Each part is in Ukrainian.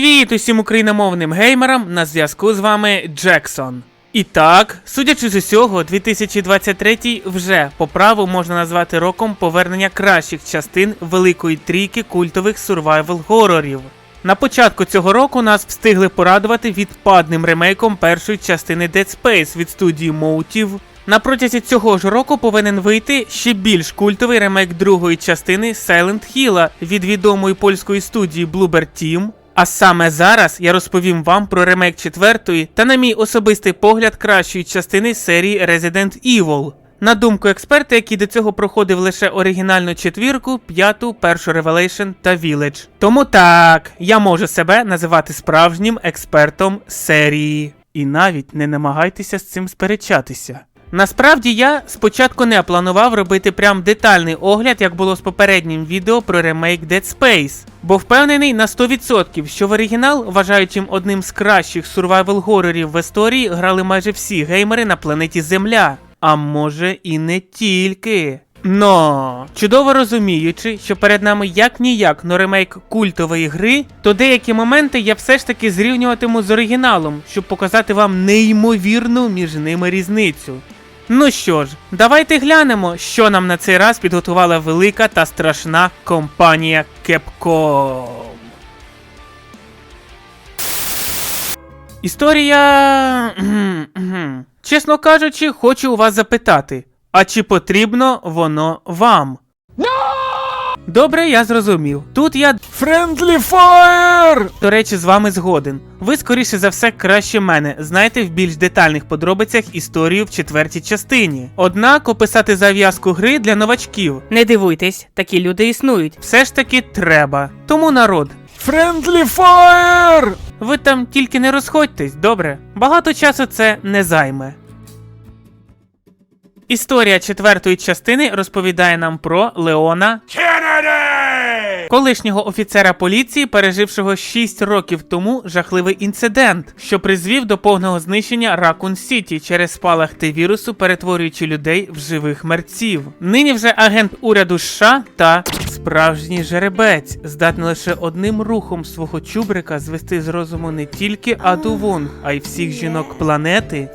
Привіт усім україномовним геймерам! На зв'язку з вами Джексон. І так, судячи з усього, 2023 вже по праву можна назвати роком повернення кращих частин великої трійки культових сурвайвел горорів. На початку цього року нас встигли порадувати відпадним ремейком першої частини Dead Space від студії Motive. На протязі цього ж року повинен вийти ще більш культовий ремейк другої частини Silent Hill від відомої польської студії Bloober Team. А саме зараз я розповім вам про ремейк четвертої та, на мій особистий погляд, кращої частини серії Resident Evil. На думку експерта, який до цього проходив лише оригінальну четвірку, п'яту, першу Revelation та Village. Тому так, я можу себе називати справжнім експертом серії. І навіть не намагайтеся з цим сперечатися. Насправді я спочатку не планував робити прям детальний огляд, як було з попереднім відео про ремейк Dead Space, бо впевнений на 100%, що в оригінал, вважаючим одним з кращих сурвайвел горорів в історії, грали майже всі геймери на планеті Земля. А може і не тільки. Но, чудово розуміючи, що перед нами як ніяк но ремейк культової гри, то деякі моменти я все ж таки зрівнюватиму з оригіналом, щоб показати вам неймовірну між ними різницю. Ну що ж, давайте глянемо, що нам на цей раз підготувала велика та страшна компанія Capcom. Історія. Чесно кажучи, хочу у вас запитати: а чи потрібно воно вам? Добре, я зрозумів. Тут я, Friendly Fire! до речі, з вами згоден. Ви, скоріше за все, краще мене знаєте в більш детальних подробицях історію в четвертій частині. Однак описати зав'язку гри для новачків Не дивуйтесь, такі люди існують. все ж таки треба. Тому народ, Friendly Fire! ви там тільки не розходьтесь, добре? Багато часу це не займе. Історія четвертої частини розповідає нам про Леона колишнього офіцера поліції, пережившого 6 років тому жахливий інцидент, що призвів до повного знищення Ракун Сіті через спалах Т-вірусу, перетворюючи людей в живих мерців. Нині вже агент уряду США та справжній жеребець здатний лише одним рухом свого чубрика звести з розуму не тільки Аду Вонг, а й всіх жінок планети.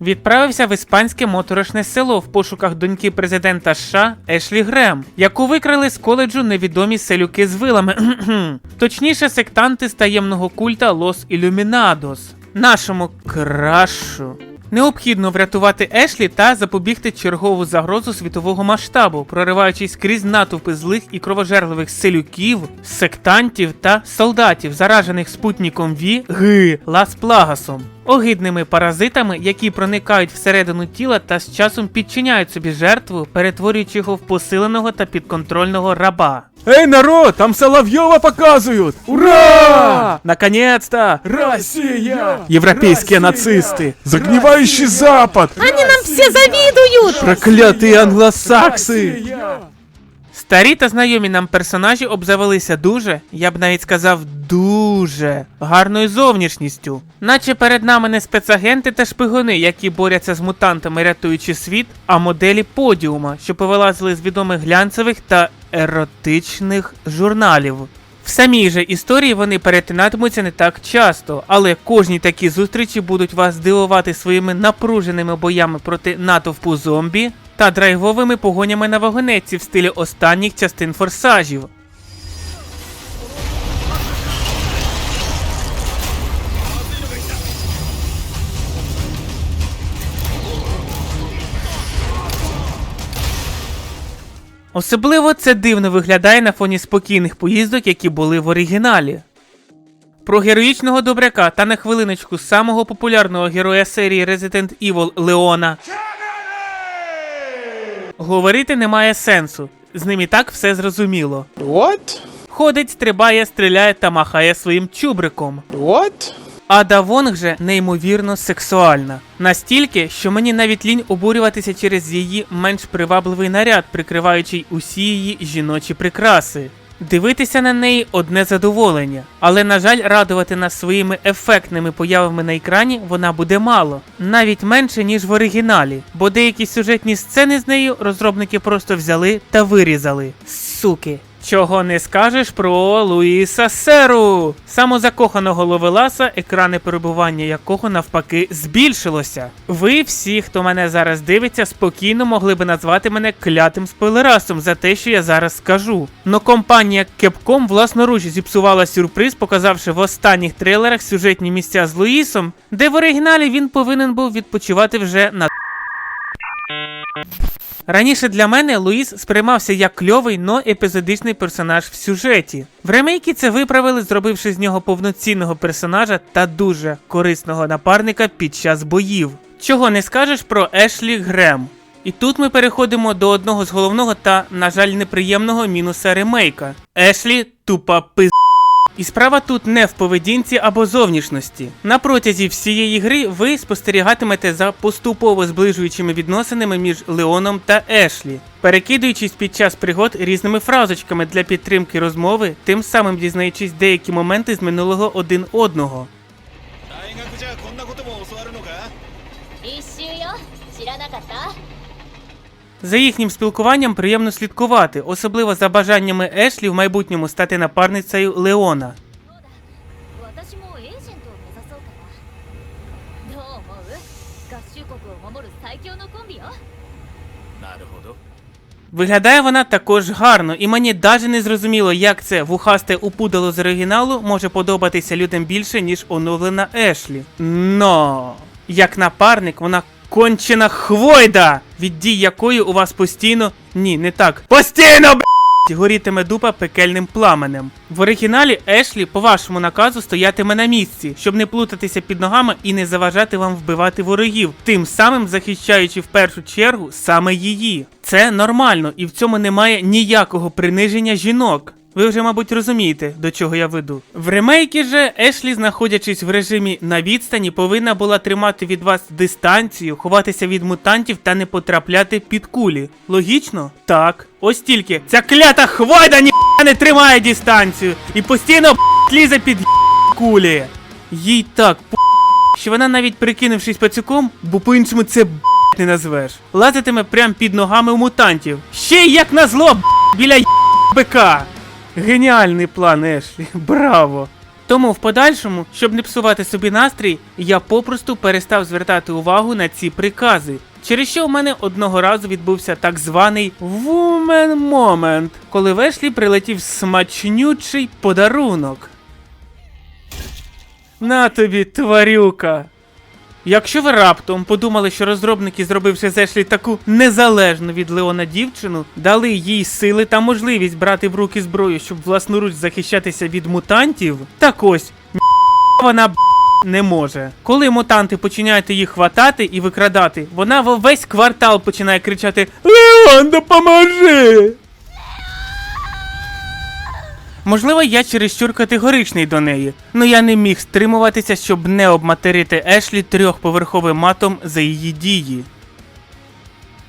Відправився в іспанське моторошне село в пошуках доньки президента США Ешлі Грем, яку викрали з коледжу невідомі селюки з вилами. Точніше, сектанти з таємного культа Лос Ілюмінадос. Нашому крашу. Необхідно врятувати Ешлі та запобігти чергову загрозу світового масштабу, прориваючись крізь натовпи злих і кровожерливих селюків, сектантів та солдатів, заражених спутником Ві Г Лас Плагасом, огидними паразитами, які проникають всередину тіла та з часом підчиняють собі жертву, перетворюючи його в посиленого та підконтрольного раба. Эй, народ, там Соловьева показывают! Ура! Наконец-то! Россия! Европейские нацисты! Загнивающий Запад! Они нам все завидуют! Проклятые англосакси! Россия! Старі та знайомі нам персонажі обзавелися дуже, я б навіть сказав, дуже гарною зовнішністю. Наче перед нами не спецагенти та шпигуни, які борються з мутантами, рятуючи світ, а моделі подіума, що повилазили з відомих глянцевих та еротичних журналів. В самій же історії вони перетинатимуться не так часто, але кожні такі зустрічі будуть вас здивувати своїми напруженими боями проти натовпу зомбі та драйвовими погонями на вагонетці в стилі останніх частин форсажів. Особливо це дивно виглядає на фоні спокійних поїздок, які були в оригіналі. Про героїчного добряка та на хвилиночку самого популярного героя серії Resident Evil Леона говорити немає сенсу. З ним і так все зрозуміло. What? Ходить, стрибає, стріляє та махає своїм чубриком. What? Ада Вонг же неймовірно сексуальна. Настільки, що мені навіть лінь обурюватися через її менш привабливий наряд, прикриваючи усі її жіночі прикраси. Дивитися на неї одне задоволення, але, на жаль, радувати нас своїми ефектними появами на екрані вона буде мало, навіть менше, ніж в оригіналі, бо деякі сюжетні сцени з нею розробники просто взяли та вирізали. Суки. Чого не скажеш про Луїса Серу, самозакоханого ловеласа, екрани перебування якого навпаки збільшилося. Ви всі, хто мене зараз дивиться, спокійно могли би назвати мене клятим спойлерасом за те, що я зараз скажу. Но компанія Capcom власноруч зіпсувала сюрприз, показавши в останніх трейлерах сюжетні місця з Луїсом, де в оригіналі він повинен був відпочивати вже на Раніше для мене Луїс сприймався як кльовий, но епізодичний персонаж в сюжеті. В ремейкі це виправили, зробивши з нього повноцінного персонажа та дуже корисного напарника під час боїв. Чого не скажеш про Ешлі Грем. І тут ми переходимо до одного з головного та, на жаль, неприємного мінуса ремейка. Ешлі тупа пиз. І справа тут не в поведінці або зовнішності. На протязі всієї гри ви спостерігатимете за поступово зближуючими відносинами між Леоном та Ешлі, перекидуючись під час пригод різними фразочками для підтримки розмови, тим самим дізнаючись деякі моменти з минулого один одного. За їхнім спілкуванням приємно слідкувати, особливо за бажаннями Ешлі в майбутньому стати напарницею Леона. Виглядає вона також гарно, і мені навіть не зрозуміло, як це вухасте упудало з оригіналу може подобатися людям більше, ніж оновлена Ешлі. Но як напарник, вона кончена хвойда, від дій якої у вас постійно. Ні, не так. Постійно, б***ь, Горітиме дупа пекельним пламенем. В оригіналі Ешлі, по вашому наказу, стоятиме на місці, щоб не плутатися під ногами і не заважати вам вбивати ворогів, тим самим захищаючи в першу чергу саме її. Це нормально, і в цьому немає ніякого приниження жінок. Ви вже, мабуть, розумієте, до чого я веду. В ремейкі же Ешлі, знаходячись в режимі на відстані, повинна була тримати від вас дистанцію, ховатися від мутантів та не потрапляти під кулі. Логічно? Так. Ось тільки ця клята хвойда ні не тримає дистанцію і постійно лізе під кулі. Їй так що вона навіть прикинувшись пацюком, бо по-іншому це не назвеш. Лазитиме прям під ногами у мутантів. Ще й як назло біля бика. Геніальний план, Ешлі. Браво! Тому в подальшому, щоб не псувати собі настрій, я попросту перестав звертати увагу на ці прикази. Через що в мене одного разу відбувся так званий Woman Moment, коли в Ешлі прилетів смачнючий подарунок. На тобі, тварюка! Якщо ви раптом подумали, що розробники, зробивши з Ешлі таку незалежну від Леона дівчину, дали їй сили та можливість брати в руки зброю, щоб власноруч захищатися від мутантів, так ось вона не може. Коли мутанти починають її хватати і викрадати, вона во весь квартал починає кричати Леон, допоможи! Можливо, я чересчур категоричний до неї, але я не міг стримуватися, щоб не обматерити Ешлі трьохповерховим матом за її дії.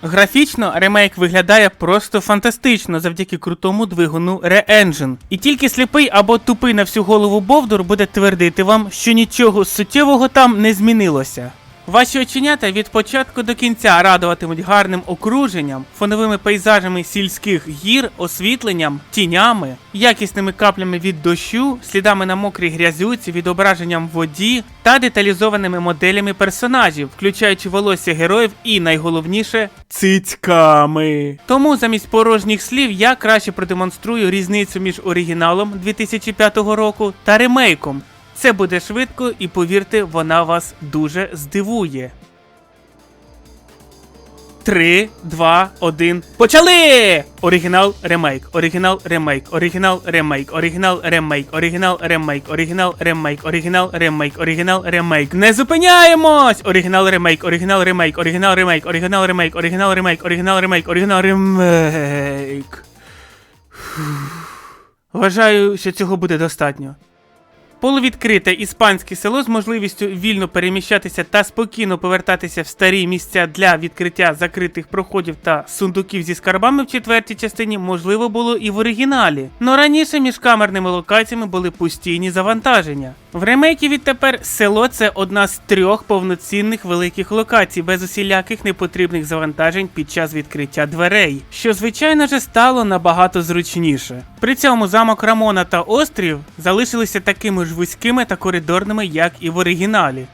Графічно ремейк виглядає просто фантастично завдяки крутому двигуну Re-Engine. І тільки сліпий або тупий на всю голову Бовдур буде твердити вам, що нічого суттєвого там не змінилося. Ваші оченята від початку до кінця радуватимуть гарним окруженням, фоновими пейзажами сільських гір, освітленням, тінями, якісними каплями від дощу, слідами на мокрій грязюці, відображенням в воді та деталізованими моделями персонажів, включаючи волосся героїв і найголовніше цицьками. Тому замість порожніх слів я краще продемонструю різницю між оригіналом 2005 року та ремейком. Це буде швидко і повірте, вона вас дуже здивує. Три, два, один. Почали! Оригінал ремейк, оригінал ремейк, оригінал ремейк, оригінал ремейк, оригінал ремейк, оригінал ремейк, оригінал ремейк, оригінал ремейк. Не зупиняємось! Оригінал ремейк, оригінал ремейк, оригінал ремейк, оригінал ремейк, оригінал ремейк, оригінал ремейк, оригінал ремейк. Вважаю, що цього буде достатньо. Полувідкрите іспанське село з можливістю вільно переміщатися та спокійно повертатися в старі місця для відкриття закритих проходів та сундуків зі скарбами в четвертій частині можливо було і в оригіналі. Но раніше між камерними локаціями були постійні завантаження. В ремейкі відтепер село це одна з трьох повноцінних великих локацій без усіляких непотрібних завантажень під час відкриття дверей, що звичайно же стало набагато зручніше. При цьому замок Рамона та острів залишилися такими ж вузькими та коридорними, як і в оригіналі.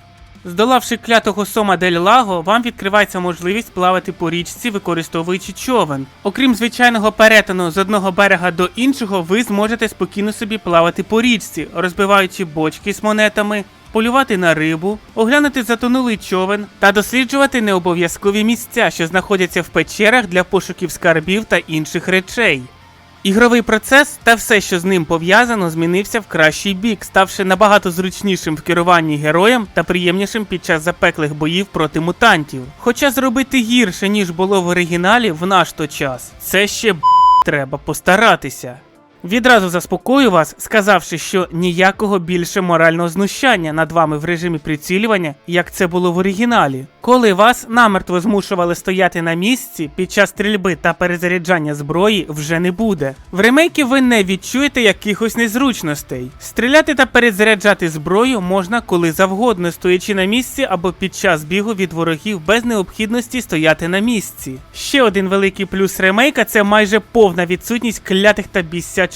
Здолавши клятого Сома Дель Лаго, вам відкривається можливість плавати по річці, використовуючи човен. Окрім звичайного перетину з одного берега до іншого, ви зможете спокійно собі плавати по річці, розбиваючи бочки з монетами, полювати на рибу, оглянути затонулий човен та досліджувати необов'язкові місця, що знаходяться в печерах для пошуків скарбів та інших речей. Ігровий процес та все, що з ним пов'язано, змінився в кращий бік, ставши набагато зручнішим в керуванні героєм та приємнішим під час запеклих боїв проти мутантів. Хоча зробити гірше, ніж було в оригіналі, в наш то час, це ще б треба постаратися. Відразу заспокою вас, сказавши, що ніякого більше морального знущання над вами в режимі прицілювання, як це було в оригіналі. Коли вас намертво змушували стояти на місці під час стрільби та перезаряджання зброї, вже не буде. В ремейкі ви не відчуєте якихось незручностей. Стріляти та перезаряджати зброю можна коли завгодно, стоячи на місці або під час бігу від ворогів без необхідності стояти на місці. Ще один великий плюс ремейка це майже повна відсутність клятих та бісячих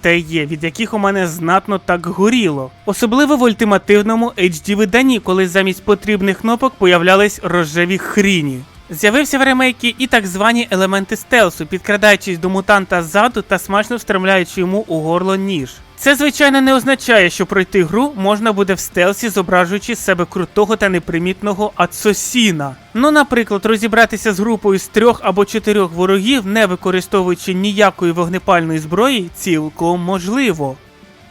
Та Є, від яких у мене знатно так горіло. Особливо в ультимативному HD виданні, коли замість потрібних кнопок появлялись рожеві хріні. З'явився в ремейкі і так звані елементи стелсу, підкрадаючись до мутанта ззаду та смачно встромляючи йому у горло ніж. Це, звичайно, не означає, що пройти гру можна буде в стелсі, зображуючи з себе крутого та непримітного ацосіна. Ну, наприклад, розібратися з групою з трьох або чотирьох ворогів, не використовуючи ніякої вогнепальної зброї, цілком можливо.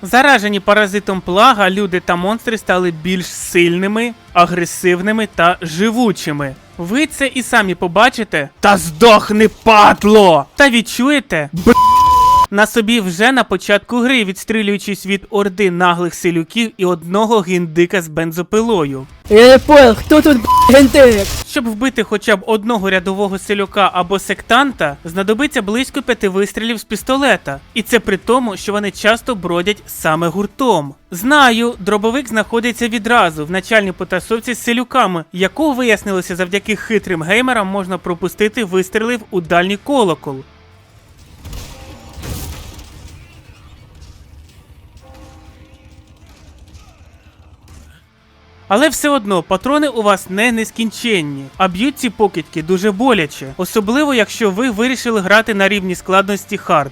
Заражені паразитом плага, люди та монстри стали більш сильними, агресивними та живучими. Ви це і самі побачите. Та здохни, падло! Та відчуєте? Б... На собі вже на початку гри, відстрілюючись від орди наглих селюків і одного гіндика з бензопилою. Я не понял, кто тут б***ь. Щоб вбити хоча б одного рядового селюка або сектанта, знадобиться близько п'яти вистрілів з пістолета. І це при тому, що вони часто бродять саме гуртом. Знаю, дробовик знаходиться відразу в начальній потасовці з селюками, яку вияснилося завдяки хитрим геймерам можна пропустити вистрілив у дальній колокол. Але все одно патрони у вас не нескінченні, а б'ють ці покидьки дуже боляче, особливо якщо ви вирішили грати на рівні складності хард.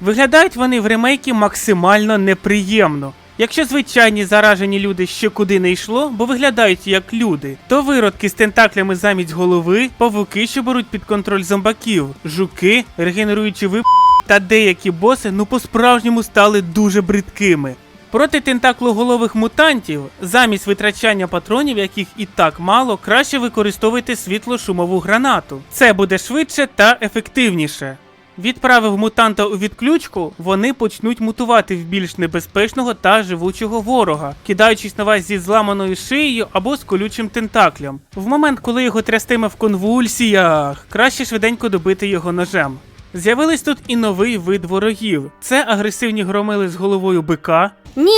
Виглядають вони в ремейкі максимально неприємно. Якщо звичайні заражені люди ще куди не йшло, бо виглядають як люди, то виродки з тентаклями замість голови, павуки, що беруть під контроль зомбаків, жуки, регенеруючи вип та деякі боси ну по-справжньому стали дуже бридкими. Проти тентаклоголових мутантів, замість витрачання патронів, яких і так мало, краще використовуйте світло-шумову гранату. Це буде швидше та ефективніше. Відправив мутанта у відключку, вони почнуть мутувати в більш небезпечного та живучого ворога, кидаючись на вас зі зламаною шиєю або з колючим тентаклем. В момент, коли його трястиме в конвульсіях, краще швиденько добити його ножем. З'явились тут і новий вид ворогів. Це агресивні громили з головою бика, Ні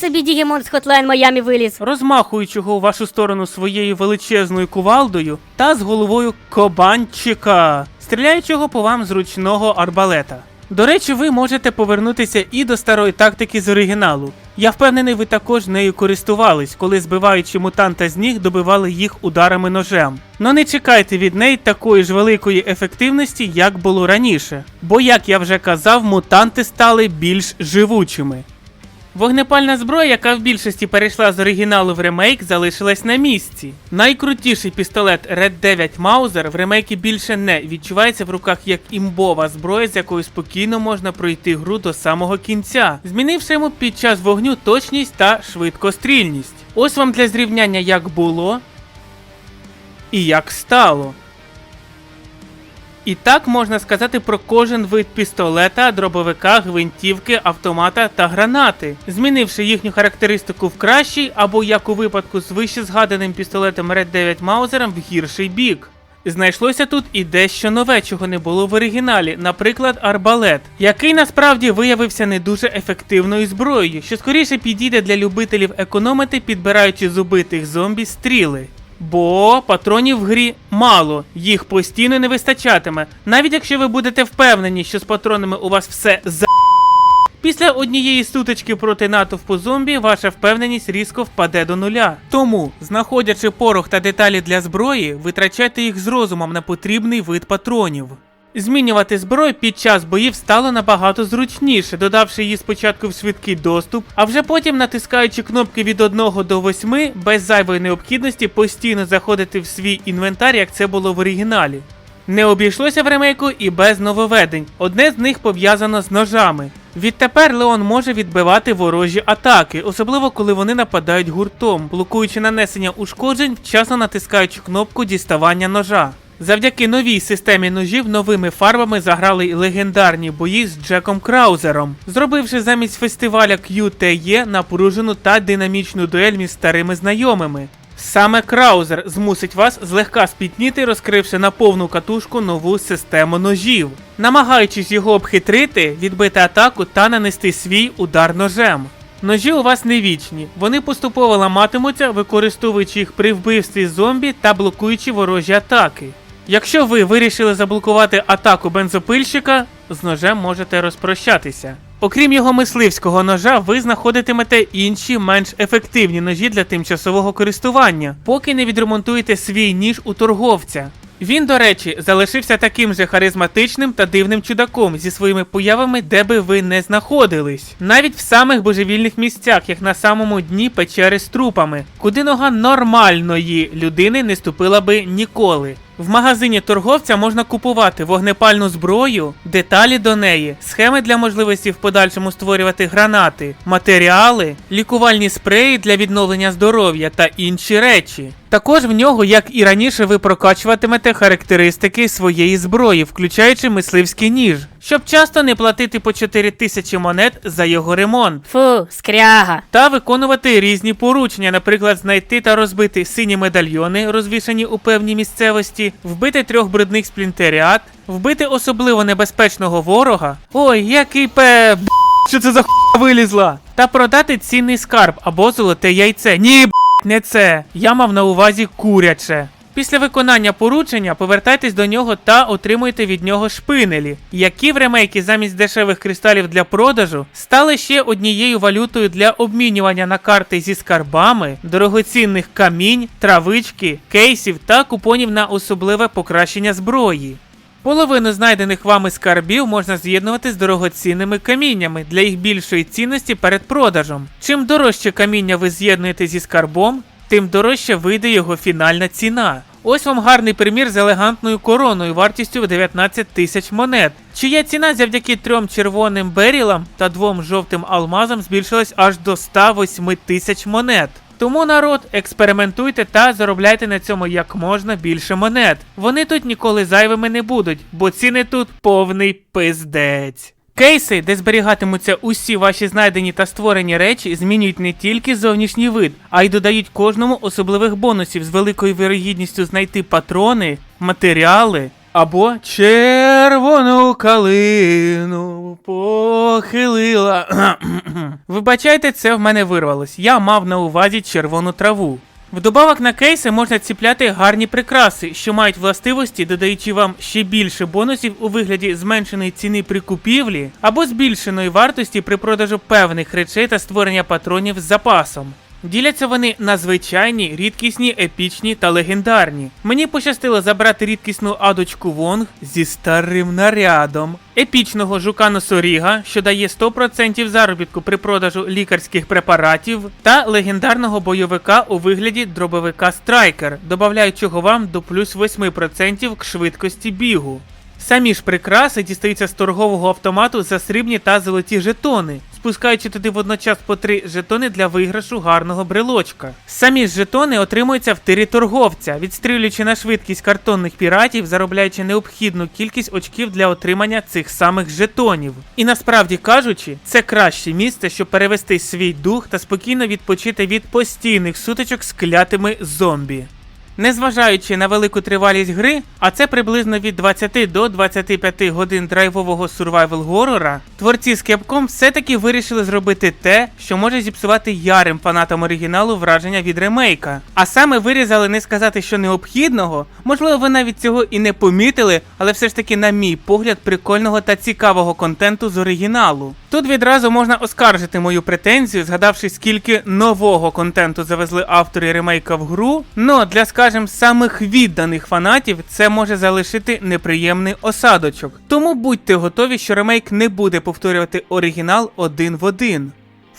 собі Дігімон з Hotline Miami виліз. розмахуючого у вашу сторону своєю величезною кувалдою та з головою кабанчика, стріляючого по вам з ручного арбалета. До речі, ви можете повернутися і до старої тактики з оригіналу. Я впевнений, ви також нею користувались, коли збиваючи мутанта з ніг, добивали їх ударами ножем. Но не чекайте від неї такої ж великої ефективності, як було раніше. Бо, як я вже казав, мутанти стали більш живучими. Вогнепальна зброя, яка в більшості перейшла з оригіналу в ремейк, залишилась на місці. Найкрутіший пістолет Red 9 Mauser в ремейкі більше не відчувається в руках як імбова зброя, з якою спокійно можна пройти гру до самого кінця, змінивши йому під час вогню точність та швидкострільність. Ось вам для зрівняння як було і як стало. І так можна сказати про кожен вид пістолета, дробовика, гвинтівки, автомата та гранати, змінивши їхню характеристику в кращий або як у випадку з вище згаданим пістолетом Red 9 Маузером в гірший бік. Знайшлося тут і дещо нове, чого не було в оригіналі, наприклад, арбалет, який насправді виявився не дуже ефективною зброєю, що скоріше підійде для любителів економити, підбираючи з убитих зомбі стріли. Бо патронів в грі мало, їх постійно не вистачатиме, навіть якщо ви будете впевнені, що з патронами у вас все за. Після однієї сутички проти натовпу зомбі ваша впевненість різко впаде до нуля. Тому, знаходячи порох та деталі для зброї, витрачайте їх з розумом на потрібний вид патронів. Змінювати зброю під час боїв стало набагато зручніше, додавши її спочатку в швидкий доступ, а вже потім натискаючи кнопки від 1 до 8 без зайвої необхідності постійно заходити в свій інвентар, як це було в оригіналі. Не обійшлося в ремейку і без нововведень. Одне з них пов'язано з ножами. Відтепер Леон може відбивати ворожі атаки, особливо коли вони нападають гуртом, блокуючи нанесення ушкоджень, вчасно натискаючи кнопку діставання ножа. Завдяки новій системі ножів новими фарбами заграли й легендарні бої з Джеком Краузером, зробивши замість фестиваля QTE напружену та динамічну дуель між старими знайомими. Саме Краузер змусить вас злегка спітніти, розкривши на повну катушку нову систему ножів, намагаючись його обхитрити, відбити атаку та нанести свій удар ножем. Ножі у вас не вічні, вони поступово ламатимуться, використовуючи їх при вбивстві зомбі та блокуючи ворожі атаки. Якщо ви вирішили заблокувати атаку бензопильщика, з ножем можете розпрощатися. Окрім його мисливського ножа, ви знаходитимете інші менш ефективні ножі для тимчасового користування, поки не відремонтуєте свій ніж у торговця. Він, до речі, залишився таким же харизматичним та дивним чудаком зі своїми появами, де би ви не знаходились, навіть в самих божевільних місцях, як на самому дні печери з трупами, куди нога нормальної людини не ступила би ніколи. В магазині торговця можна купувати вогнепальну зброю, деталі до неї, схеми для можливості в подальшому створювати гранати, матеріали, лікувальні спреї для відновлення здоров'я та інші речі. Також в нього, як і раніше, ви прокачуватимете характеристики своєї зброї, включаючи мисливський ніж, щоб часто не платити по 4 тисячі монет за його ремонт. Фу, скряга. Та виконувати різні поручення, наприклад, знайти та розбити сині медальйони, розвішані у певній місцевості, вбити трьох брудних сплінтеріат, вбити особливо небезпечного ворога. Ой, який пе. Що це за хуйня вилізла? Та продати цінний скарб або золоте яйце. Ні, б**, не це. Я мав на увазі куряче. Після виконання поручення повертайтесь до нього та отримуйте від нього шпинелі, які в ремейкі замість дешевих кристалів для продажу стали ще однією валютою для обмінювання на карти зі скарбами, дорогоцінних камінь, травички, кейсів та купонів на особливе покращення зброї. Половину знайдених вами скарбів можна з'єднувати з дорогоцінними каміннями для їх більшої цінності перед продажем. Чим дорожче каміння ви з'єднуєте зі скарбом, тим дорожче вийде його фінальна ціна. Ось вам гарний примір з елегантною короною вартістю в 19 тисяч монет, чия ціна завдяки трьом червоним берілам та двом жовтим алмазам збільшилась аж до 108 тисяч монет. Тому народ, експериментуйте та заробляйте на цьому як можна більше монет. Вони тут ніколи зайвими не будуть, бо ціни тут повний пиздець. Кейси, де зберігатимуться усі ваші знайдені та створені речі, змінюють не тільки зовнішній вид, а й додають кожному особливих бонусів з великою вирогідністю знайти патрони, матеріали або червону калину похилила. Вибачайте, це в мене вирвалось. Я мав на увазі червону траву. Вдобавок на кейси можна ціпляти гарні прикраси, що мають властивості, додаючи вам ще більше бонусів у вигляді зменшеної ціни при купівлі або збільшеної вартості при продажу певних речей та створення патронів з запасом. Діляться вони на звичайні, рідкісні, епічні та легендарні. Мені пощастило забрати рідкісну адочку Вонг зі старим нарядом, епічного жука Носоріга, що дає 100% заробітку при продажу лікарських препаратів, та легендарного бойовика у вигляді дробовика Страйкер, додаючого вам до плюс 8% к швидкості бігу. Самі ж прикраси дістаються з торгового автомату за срібні та золоті жетони, спускаючи туди водночас по три жетони для виграшу гарного брелочка. Самі ж жетони отримуються в тирі торговця, відстрілюючи на швидкість картонних піратів, заробляючи необхідну кількість очків для отримання цих самих жетонів. І насправді кажучи, це краще місце, щоб перевести свій дух та спокійно відпочити від постійних сутичок з клятими зомбі. Незважаючи на велику тривалість гри, а це приблизно від 20 до 25 годин драйвового сурвайвел горора, творці з Capcom все-таки вирішили зробити те, що може зіпсувати ярим фанатам оригіналу враження від ремейка. А саме вирізали не сказати, що необхідного, можливо, ви навіть цього і не помітили, але все ж таки, на мій погляд, прикольного та цікавого контенту з оригіналу. Тут відразу можна оскаржити мою претензію, згадавши, скільки нового контенту завезли автори ремейка в гру. Но для, скажем, самих відданих фанатів це може залишити неприємний осадочок. Тому будьте готові, що ремейк не буде повторювати оригінал один в один.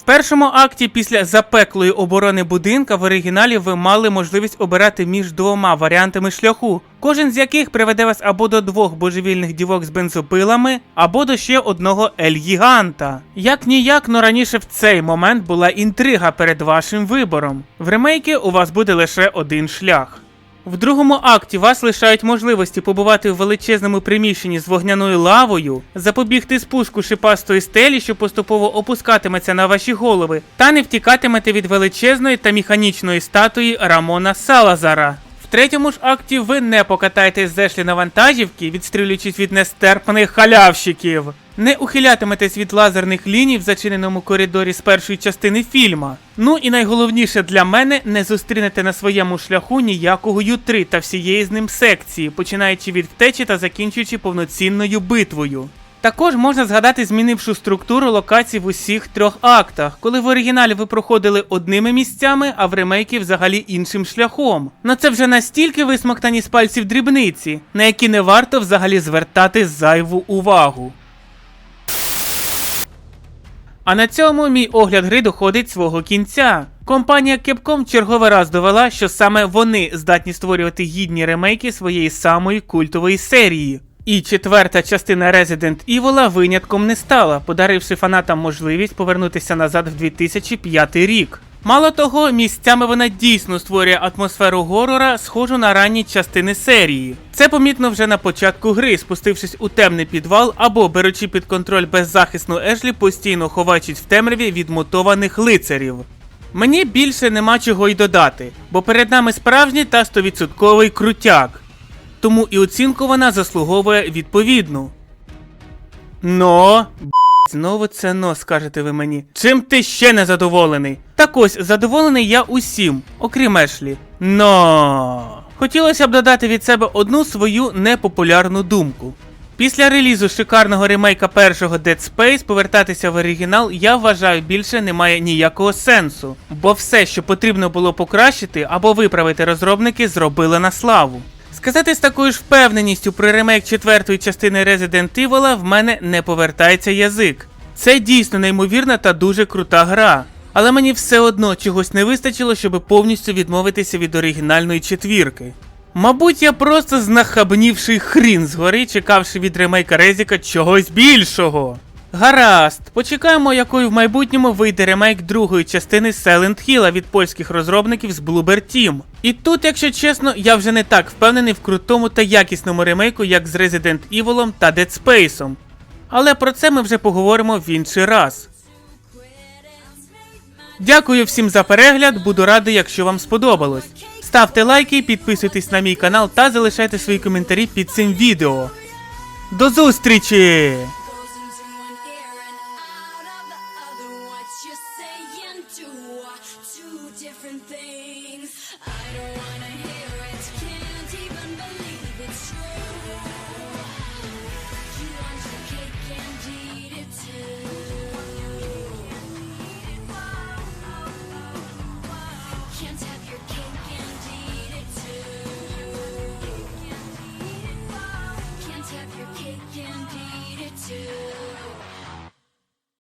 Першому акті після запеклої оборони будинка в оригіналі ви мали можливість обирати між двома варіантами шляху, кожен з яких приведе вас або до двох божевільних дівок з бензопилами, або до ще одного ель-гіганта. Як ніяк, но раніше в цей момент була інтрига перед вашим вибором. В ремейкі у вас буде лише один шлях. В другому акті вас лишають можливості побувати в величезному приміщенні з вогняною лавою, запобігти спуску шипастої стелі, що поступово опускатиметься на ваші голови, та не втікатимете від величезної та механічної статуї Рамона Салазара. В третьому ж акті ви не покатаєтесь з Ешлі на вантажівки, відстрілюючись від нестерпних халявщиків. Не ухилятиметесь від лазерних ліній в зачиненому коридорі з першої частини фільма. Ну і найголовніше для мене не зустрінете на своєму шляху ніякого Ю-3 та всієї з ним секції, починаючи від втечі та закінчуючи повноцінною битвою. Також можна згадати змінившу структуру локацій в усіх трьох актах, коли в оригіналі ви проходили одними місцями, а в ремейкі взагалі іншим шляхом. Ну це вже настільки висмоктані з пальців дрібниці, на які не варто взагалі звертати зайву увагу. А на цьому мій огляд гри доходить свого кінця. Компанія Capcom черговий раз довела, що саме вони здатні створювати гідні ремейки своєї самої культової серії. І четверта частина Resident Evil винятком не стала, подаривши фанатам можливість повернутися назад в 2005 рік. Мало того, місцями вона дійсно створює атмосферу горора, схожу на ранні частини серії. Це помітно вже на початку гри, спустившись у темний підвал або беручи під контроль беззахисну Ешлі, постійно ховаючись в темряві від мутованих лицарів. Мені більше нема чого й додати, бо перед нами справжній та 100% крутяк. Тому і оцінку вона заслуговує відповідну. Но. Знову це но, скажете ви мені. Чим ти ще не задоволений? Так ось, задоволений я усім, окрім Ешлі. Но. Хотілося б додати від себе одну свою непопулярну думку. Після релізу шикарного ремейка першого Dead Space повертатися в оригінал, я вважаю, більше немає ніякого сенсу, бо все, що потрібно було покращити або виправити розробники, зробили на славу. Сказати з такою ж впевненістю про ремейк четвертої частини Resident Evil в мене не повертається язик. Це дійсно неймовірна та дуже крута гра. Але мені все одно чогось не вистачило, щоб повністю відмовитися від оригінальної четвірки. Мабуть, я просто знахабнівший хрін згори, чекавши від ремейка Резіка чогось більшого. Гаразд, почекаємо, якою в майбутньому вийде ремейк другої частини Silent Hill від польських розробників з Bloober Team. І тут, якщо чесно, я вже не так впевнений в крутому та якісному ремейку, як з Resident Evil та Dead Space. Але про це ми вже поговоримо в інший раз. Дякую всім за перегляд, буду радий, якщо вам сподобалось. Ставте лайки, підписуйтесь на мій канал та залишайте свої коментарі під цим відео. До зустрічі!